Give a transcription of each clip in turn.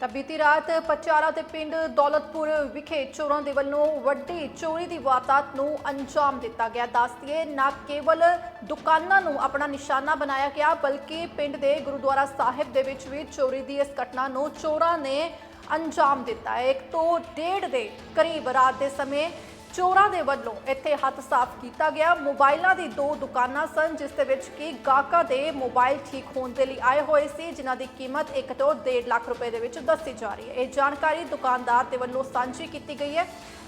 ਤਾਂ ਬੀਤੀ ਰਾਤ ਪਚਾਰਾ ਦੇ ਪਿੰਡ ਦੌਲਤਪੁਰ ਵਿਖੇ ਚੋਰਾਂ ਦੇ ਵੱਲੋਂ ਵੱਡੀ ਚੋਰੀ ਦੀ ਵਾਰਦਾਤ ਨੂੰ ਅੰਜਾਮ ਦਿੱਤਾ ਗਿਆ। ਦੱਸਦੀਏ ਨਾ ਕੇਵਲ ਦੁਕਾਨਾਂ ਨੂੰ ਆਪਣਾ ਨਿਸ਼ਾਨਾ ਬਣਾਇਆ ਗਿਆ, ਬਲਕਿ ਪਿੰਡ ਦੇ ਗੁਰਦੁਆਰਾ ਸਾਹਿਬ ਦੇ ਵਿੱਚ ਵੀ ਚੋਰੀ ਦੀ ਇਸ ਘਟਨਾ ਨੂੰ ਚੋਰਾਂ ਨੇ ਅੰਜਾਮ ਦਿੱਤਾ ਹੈ। ਇੱਕ ਤੋਂ ਡੇਢ ਦੇ ਕਰੀਬ ਰਾਤ ਦੇ ਸਮੇਂ ਚੋਰਾਂ ਦੇ ਵੱਲੋਂ ਇੱਥੇ ਹੱਥ ਸਾਫ਼ ਕੀਤਾ ਗਿਆ। ਮੋਬਾਈਲਾਂ ਦੀ ਦੋ ਦੁਕਾਨਾਂ ਸਨ, ਜਿਸ ਦੇ ਵਿੱਚ ਕਿ ਗਾਹਕਾਂ ਦੇ ਮੋਬਾਈਲ ਠੀਕ ਹੋਣ ਦੇ ਲਈ ਆਏ ਹੋਏ ਸੀ, ਜਿਨ੍ਹਾਂ ਦੀ ਕੀਮਤ 1 ਤੋਂ 1.5 ਲੱਖ ਰੁਪਏ ਦੇ ਵਿੱਚ ਦੱਸੀ ਜਾ ਰਹੀ ਹੈ। ਇਹ ਜਾਣਕਾਰੀ ਦੁਕਾਨਦਾਰ ਦੇ ਵੱਲੋਂ ਸਾਂਝੀ ਕੀਤੀ ਗਈ ਹੈ।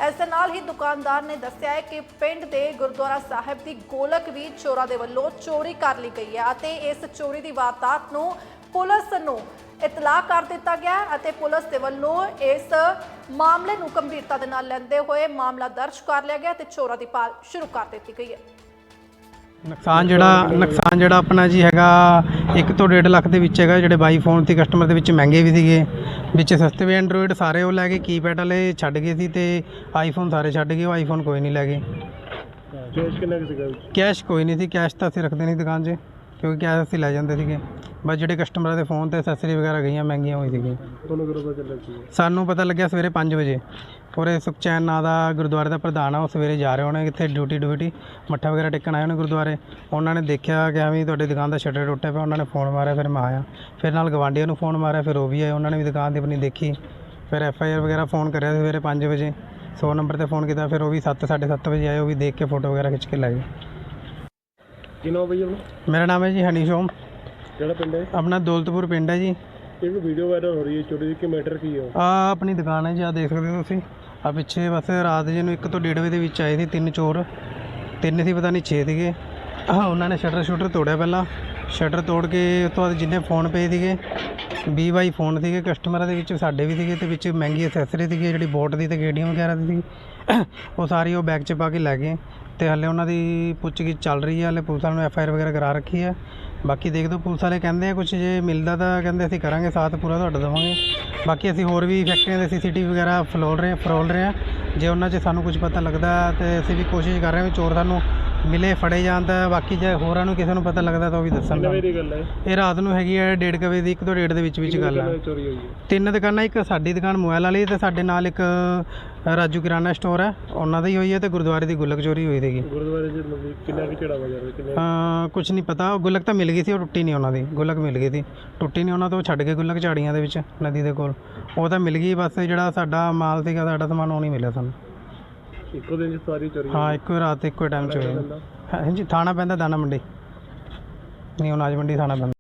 ਇਸ ਦੇ ਨਾਲ ਹੀ ਦੁਕਾਨਦਾਰ ਨੇ ਦੱਸਿਆ ਹੈ ਕਿ ਪਿੰਡ ਦੇ ਗੁਰਦੁਆਰਾ ਸਾਹਿਬ ਦੀ ਗੋਲਕ ਵੀ ਚੋਰਾਂ ਦੇ ਵੱਲੋਂ ਚੋਰੀ ਕਰ ਲਈ ਗਈ ਹੈ ਅਤੇ ਇਸ ਚੋਰੀ ਦੀ ਵਾਰਦਾਤ ਨੂੰ ਪੁਲਿਸ ਨੂੰ ਇਤਲਾਹ ਕਰ ਦਿੱਤਾ ਗਿਆ ਅਤੇ ਪੁਲਿਸ ਦੇ ਵੱਲੋਂ ਇਸ ਮਾਮਲੇ ਨੂੰ ਗੰਭੀਰਤਾ ਦੇ ਨਾਲ ਲੈਂਦੇ ਹੋਏ ਮਾਮਲਾ ਦਰਜ ਕਰ ਲਿਆ ਗਿਆ ਤੇ ਚੋਰਾਂ ਦੀ ਭਾਲ ਸ਼ੁਰੂ ਕਰ ਦਿੱਤੀ ਗਈ ਹੈ। ਨੁਕਸਾਨ ਜਿਹੜਾ ਨੁਕਸਾਨ ਜਿਹੜਾ ਆਪਣਾ ਜੀ ਹੈਗਾ 1 ਤੋਂ 1.5 ਲੱਖ ਦੇ ਵਿੱਚ ਹੈਗਾ ਜਿਹੜੇ ਬਾਈ ਫੋਨ ਸੀ ਕਸਟਮਰ ਦੇ ਵਿੱਚ ਮਹਿੰਗੇ ਵੀ ਸੀਗੇ। ਵਿੱਚ ਸਸਤੇ ਵੀ ਐਂਡਰੋਇਡ ਸਾਰੇ ਉਹ ਲੈ ਗਏ ਕੀਪੈਡ ਵਾਲੇ ਛੱਡ ਗਏ ਸੀ ਤੇ ਆਈਫੋਨ ਸਾਰੇ ਛੱਡ ਗਏ ਉਹ ਆਈਫੋਨ ਕੋਈ ਨਹੀਂ ਲੈ ਗਏ। ਕੈਸ਼ ਕਿੰਨਾ ਸੀਗਾ? ਕੈਸ਼ ਕੋਈ ਨਹੀਂ ਸੀ ਕੈਸ਼ ਤਾਂ ਅਸੀਂ ਰੱਖਦੇ ਨਹੀਂ ਦੁਕਾਨ 'ਚ ਕਿਉਂਕਿ ਕੈਸ਼ ਅਸੀਂ ਲੈ ਜਾਂਦੇ ਸੀਗੇ। ਬਸ ਜਿਹੜੇ ਕਸਟਮਰਾਂ ਦੇ ਫੋਨ ਤੇ ਅਸੈਸਰੀ ਵਗੈਰਾ ਗਈਆਂ ਮਹਿੰਗੀਆਂ ਹੋਈ ਸੀਗੀਆਂ। ਤੁਹਾਨੂੰ ਕਦੋਂ ਪਤਾ ਚੱਲਿਆ ਸੀ? ਸਾਨੂੰ ਪਤਾ ਲੱਗਿਆ ਸਵੇਰੇ 5 ਵਜੇ। ਉਰੇ ਸੁਖਚੈਨ ਨਾਂ ਦਾ ਗੁਰਦੁਆਰੇ ਦਾ ਪ੍ਰਧਾਨ ਆ ਉਹ ਸਵੇਰੇ ਜਾ ਰਹੇ ਹੋਣੇ ਕਿੱਥੇ ਡਿਊਟੀ ਡਿਊਟੀ ਮੱਠਾ ਵਗੈਰਾ ਟੇਕਣ ਆਏ ਹੋਣੇ ਗੁਰਦੁਆਰੇ। ਉਹਨਾਂ ਨੇ ਦੇਖਿਆ ਕਿ ਐਵੇਂ ਤੁਹਾਡੀ ਦੁਕਾਨ ਦਾ ਸ਼ਟਰ ਟੁੱਟਿਆ ਪਿਆ ਉਹਨਾਂ ਨੇ ਫੋਨ ਮਾਰਿਆ ਫਿਰ ਮੈਂ ਆਇਆ। ਫਿਰ ਨਾਲ ਗਵਾਂਢੀਆਂ ਨੂੰ ਫੋਨ ਮਾਰਿਆ ਫਿਰ ਉਹ ਵੀ ਆਏ ਉਹਨਾਂ ਨੇ ਵੀ ਦੁਕਾਨ ਦੀ ਆਪਣੀ ਦੇਖੀ। ਫਿਰ ਐਫ ਆਈ ਆਰ ਵਗੈਰਾ ਫੋਨ ਕਰਿਆ ਸਵੇਰੇ 5 ਵਜੇ। 100 ਨੰਬਰ ਤੇ ਫੋਨ ਕੀਤਾ ਫਿਰ ਉਹ ਵੀ 7 7:30 ਵਜੇ ਆਏ ਉਹ ਵੀ ਦੇਖ ਕੇ ਫੋਟੋ ਵਗੈਰਾ ਖਿੱਚ ਕੇ ਲੈ ਗਏ। ਕੀ ਨਾਮ ਬਈ ਆਪਣਾ ਮੇਰਾ ਨਾਮ ਹੈ ਜੀ ਹਨੀ ਸ਼ੋਮ। ਕਿਹੜਾ ਪਿੰਡ ਹੈ? ਆਪਣਾ ਦੌਲਤਪੁਰ ਪਿੰਡ ਹੈ ਜੀ। ਇੱਕ ਵੀਡੀਓ ਵਾਇਰਲ ਹੋ ਰਹੀ ਹੈ ਚੋਰੀ ਦੀ ਕਿ ਮੈਟਰ ਕੀ ਹੈ? ਆ ਆਪਣੀ ਦੁਕਾਨ ਹੈ ਜੀ ਆ ਦੇਖ ਸਕਦੇ ਹੋ ਤੁਸੀਂ। ਆ ਪਿੱਛੇ ਬਸ ਰਾਤ ਜੇ ਨੂੰ 1 ਤੋਂ 1.5 ਵਜੇ ਦੇ ਵਿੱਚ ਆਏ ਸੀ ਤਿੰਨ ਚੋਰ। ਤਿੰਨ ਸੀ ਪਤਾ ਨਹੀਂ 6 ਸੀਗੇ। ਆਹ, ਉਹਨਾਂ ਨੇ ਸ਼ਟਰ ਸ਼ੂਟਰ ਤੋੜਿਆ ਪਹਿਲਾਂ। ਸ਼ਟਰ ਤੋੜ ਕੇ ਉਸ ਤੋਂ ਬਾਅਦ ਜਿੰਨੇ ਫੋਨ ਪਏ ਸੀਗੇ 20 ਬਾਈ ਫੋਨ ਸੀਗੇ ਕਸਟਮਰਾਂ ਦੇ ਵਿੱਚ, ਸਾਡੇ ਵੀ ਸੀਗੇ ਤੇ ਵਿੱਚ ਮਹਿੰਗੀ ਅਸੈਸਰੀ ਸੀਗੀ, ਜਿਹੜੀ ਬੋਟ ਦੀ ਤੇ ਗੇਡੀਆਂ ਵਗੈਰਾ ਦੀ ਸੀ ਉਹ ਸਾਰੀ ਉਹ ਬੈਗ 'ਚ ਪਾ ਕੇ ਲੈ ਗਏ ਤੇ ਹਲੇ ਉਹਨਾਂ ਦੀ ਪੁੱਛਗਿੱਛ ਚੱਲ ਰਹੀ ਹੈ ਹਲੇ ਪੁਲਿਸ ਵਾਲਿਆਂ ਨੂੰ ਐਫ ਆਈ ਆਰ ਵਗੈਰਾ ਕਰਾ ਰੱਖੀ ਹੈ ਬਾਕੀ ਦੇਖ ਦੋ ਪੁਲਿਸ ਵਾਲੇ ਕਹਿੰਦੇ ਆ ਕੁਝ ਜੇ ਮਿਲਦਾ ਤਾਂ ਕਹਿੰਦੇ ਅਸੀਂ ਕਰਾਂਗੇ, ਸਾਥ ਪੂਰਾ ਤੁਹਾਡਾ ਦੇਵਾਂਗੇ। ਬਾਕੀ ਅਸੀਂ ਹੋਰ ਵੀ ਫੈਕਟਰੀਆਂ ਦੇ ਸੀਸੀਟੀਵੀ ਵਗੈਰਾ ਫਲੋਲ ਰਹੇ, ਫਰੋਲ ਰਹੇ ਆ। ਜੇ ਉਹਨਾਂ 'ਚ ਸਾਨੂੰ ਕੁਝ ਪਤਾ ਲੱਗਦਾ ਤੇ ਅਸੀਂ ਵੀ ਕੋਸ਼ਿਸ਼ ਕਰ ਰਹੇ ਹਾਂ ਵੀ ਚੋਰ ਸਾਨੂੰ ਮਿਲੇ ਫੜੇ ਤਾਂ ਬਾਕੀ ਜੇ ਹੋਰਾਂ ਨੂੰ ਕਿਸੇ ਨੂੰ ਪਤਾ ਲੱਗਦਾ ਤਾਂ ਉਹ ਵੀ ਦੱਸਣ ਕਿੰਨੇ ਵਜੇ ਦੀ ਗੱਲ ਹੈ? ਇਹ ਰਾਤ ਨੂੰ ਹੈਗੀ ਹੈ 1:30 ਵਜੇ ਦੀ 1 ਤੋਂ 1:30 ਦੇ ਵਿੱਚ ਵਿੱਚ ਗੱਲ ਚੋਰੀ ਹੋਈ ਹੈ? ਤਿੰਨ ਦੁਕਾਨਾਂ ਇੱਕ ਸਾਡੀ ਦੁਕਾਨ ਮੋਬਾਈਲ ਵਾਲੀ ਤੇ ਸਾਡੇ ਨਾਲ ਇੱਕ ਰਾਜੂ ਕਿਰਾਣਾ ਸਟੋਰ ਹੈ। ਉਹਨਾਂ ਦੀ ਹੋਈ ਹੈ ਤੇ ਗੁਰਦੁਆਰੇ ਦੀ ਗੁਲਕ ਚੋਰੀ ਹੋਈ ਸੀਗੀ। ਗੁਰਦੁਆਰੇ ਚ ਮਤਲਬ ਕਿੰਨਾ ਕੁ ਝੜਾ ਵਜਾ ਰਿਹਾ ਕਿੰਨੇ ਅ ਕੁਝ ਨਹੀਂ ਪਤਾ। ਉਹ ਗੁਲਕ ਤਾਂ ਮਿਲ ਗਈ ਸੀ ਉਹ ਟੁੱਟੀ ਨਹੀਂ ਉਹਨਾਂ ਦੀ। ਗੁਲਕ ਮਿਲ ਗਈ ਸੀ। ਟੁੱਟੀ ਨਹੀਂ ਉਹਨਾਂ ਤੋਂ ਛੱਡ ਕੇ ਗੁਲਕ ਝਾੜੀਆਂ ਦੇ ਵਿੱਚ ਨਦੀ ਦੇ ਕੋਲ। ਉਹ ਤਾਂ ਮਿਲ ਗਈ ਬਸ ਜਿਹੜਾ ਸਾਡਾ ਮਾਲ ਸੀਗਾ ਸਾਡਾ ਸਮਾਨ ਉਹ ਨਹੀਂ ਮਿਲਿਆ ਸਾਨੂੰ। ਇੱਕੋ ਦਿਨ ਚ ਸਾਰੀ ਚੋਰੀ ਹਾਂ ਇੱਕੋ ਹੀ ਰਾਤ ਇੱਕੋ ਟਾਈਮ ਚ ਪੈਂਦਾ? ਹਾਂਜੀ ਥਾਣਾ ਪੈਂਦਾ ਦਾਣਾ ਮੰਡੀ। ਨਹੀਂ ਨਾਜ ਮੰਡੀ ਥਾਣਾ ਪੈਂਦਾ।